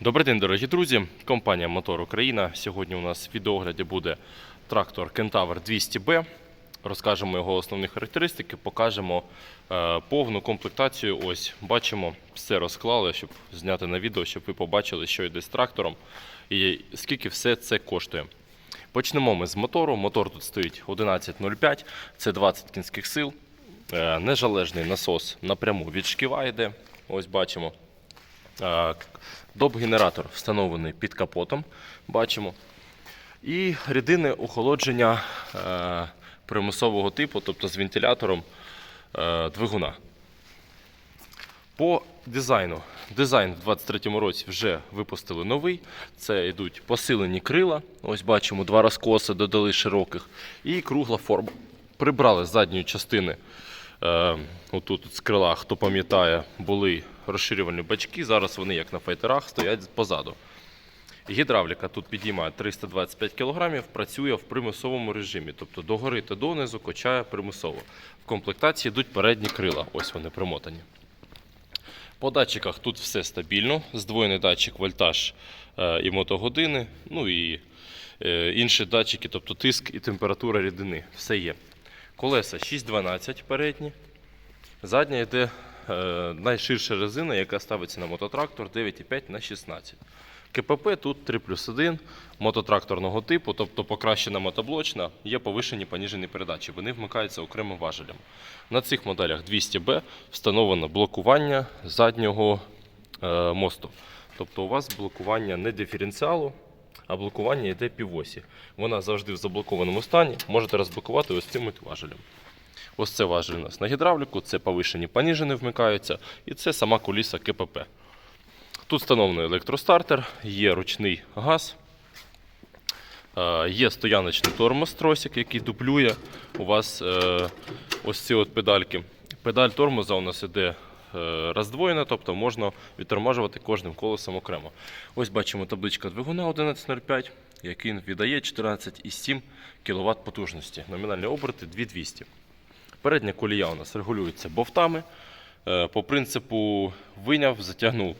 Добрий день, дорогі друзі. Компанія Мотор Україна. Сьогодні у нас в відеогляді буде трактор Kentaur 200B. Розкажемо його основні характеристики, покажемо е, повну комплектацію. Ось бачимо, все розклали, щоб зняти на відео, щоб ви побачили, що йде з трактором і скільки все це коштує. Почнемо ми з мотору. Мотор тут стоїть 11.05, це 20 кінських сил. Е, Незалежний насос напряму від шківа йде. Ось бачимо. Доп-генератор встановлений під капотом, бачимо. І рідини охолодження е, примусового типу, тобто з вентилятором е, двигуна. По дизайну. Дизайн в 23-му році вже випустили новий. Це йдуть посилені крила. Ось бачимо, два розкоси додали широких. І кругла форма. Прибрали з задньої частини. Е, отут з крила, хто пам'ятає, були розширювальні бачки. Зараз вони, як на файтерах, стоять позаду. Гідравліка тут підіймає 325 кг, працює в примусовому режимі, тобто догори та донизу качає примусово. В комплектації йдуть передні крила, ось вони примотані. По датчиках тут все стабільно. Здвоєний датчик вольтаж е, і мотогодини, ну і е, інші датчики, тобто тиск і температура рідини. Все є. Колеса 6,12 передні. Задня йде найширша резина, яка ставиться на мототрактор 9,5 на 16. КПП тут 3 плюс 1 мототракторного типу, тобто покращена мотоблочна, є повишені поніжені передачі. Вони вмикаються окремим важелем. На цих моделях 200B встановлено блокування заднього е, мосту. Тобто у вас блокування не диференціалу, а блокування йде півосі. Вона завжди в заблокованому стані. Можете розблокувати ось цим важелем. Ось це нас на гідравліку, це повишені поніжені вмикаються, і це сама куліса КПП. Тут встановлений електростартер, є ручний газ, е, є стояночний тормоз тросик, який дублює у вас е, ось ці от педальки. Педаль тормоза у нас іде е, роздвоєна, тобто можна відтормажувати кожним колесом окремо. Ось бачимо табличка двигуна 11.05, який віддає 14,7 кВт потужності. Номінальні оберти 2200. Передня колія у нас регулюється бовтами. Е, По принципу виняв, затягнув.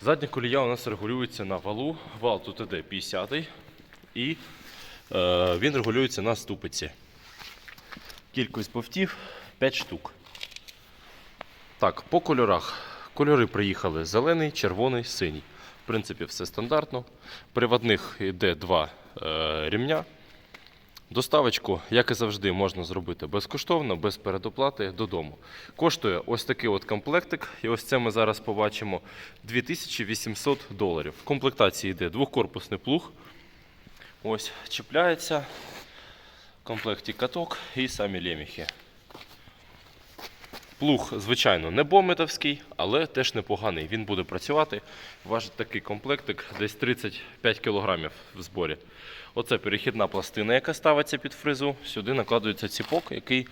Задня колія у нас регулюється на валу. Вал тут іде 50 і е, він регулюється на ступиці. Кількість бовтів 5 штук. Так, по кольорах. Кольори приїхали зелений, червоний, синій. В принципі, все стандартно. Приводних йде два е, рівня. Доставочку, як і завжди, можна зробити безкоштовно, без передоплати додому. Коштує ось такий от комплектик, і ось це ми зараз побачимо 2800 доларів. В комплектації йде двохкорпусний плуг. Ось чіпляється. В комплекті каток і самі леміхи. Плуг, звичайно, не бометовський, але теж непоганий. Він буде працювати. Важить такий комплектик десь 35 кг в зборі. Оце перехідна пластина, яка ставиться під фризу. Сюди накладується ціпок, який е,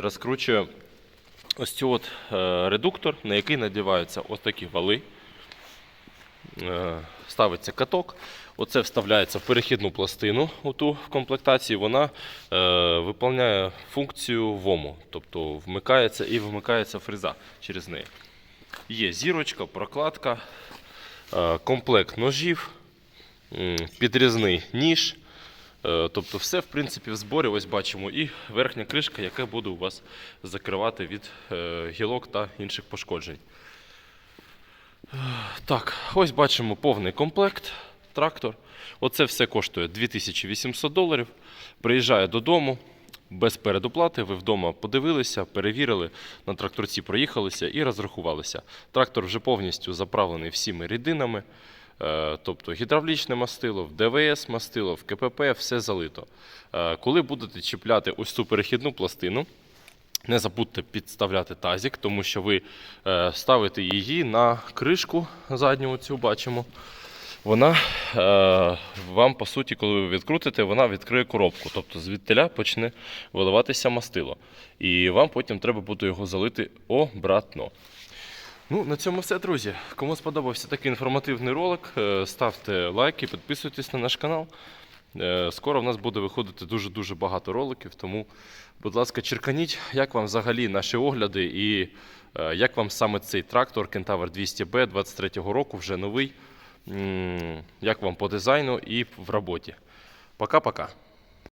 розкручує ось цю от е, редуктор, на який надіваються ось такі вали. Е, Ставиться каток. Оце вставляється в перехідну пластину оту в комплектації. Вона е, виконує функцію ВОМу, тобто вмикається і вимикається фреза через неї. Є зірочка, прокладка, е, комплект ножів, підрізний ніж. Е, Тобто все в принципі в зборі. Ось бачимо і верхня кришка, яка буде у вас закривати від е, гілок та інших пошкоджень. Так, ось бачимо повний комплект, трактор. Оце все коштує 2800 доларів. Приїжджає додому без передоплати. Ви вдома подивилися, перевірили, на тракторці проїхалися і розрахувалися. Трактор вже повністю заправлений всіми рідинами. е, Тобто гідравлічне мастило, в ДВС мастило, в КПП, все залито. Е, Коли будете чіпляти ось цю перехідну пластину, не забудьте підставляти тазик, тому що ви е, ставите її на кришку задню, цю бачимо. Вона е, вам, по суті, коли ви відкрутите, вона відкриє коробку. Тобто звідтиля почне виливатися мастило. І вам потім треба буде його залити обратно. Ну, на цьому все, друзі. Кому сподобався такий інформативний ролик, е, ставте лайки, підписуйтесь на наш канал. Е, Скоро в нас буде виходити дуже-дуже багато роликів, тому, будь ласка, черканіть, як вам взагалі наші огляди і е, як вам саме цей трактор Кентавр 200B 23-го року, вже новий. Як вам по дизайну і в роботі. Пока-пока.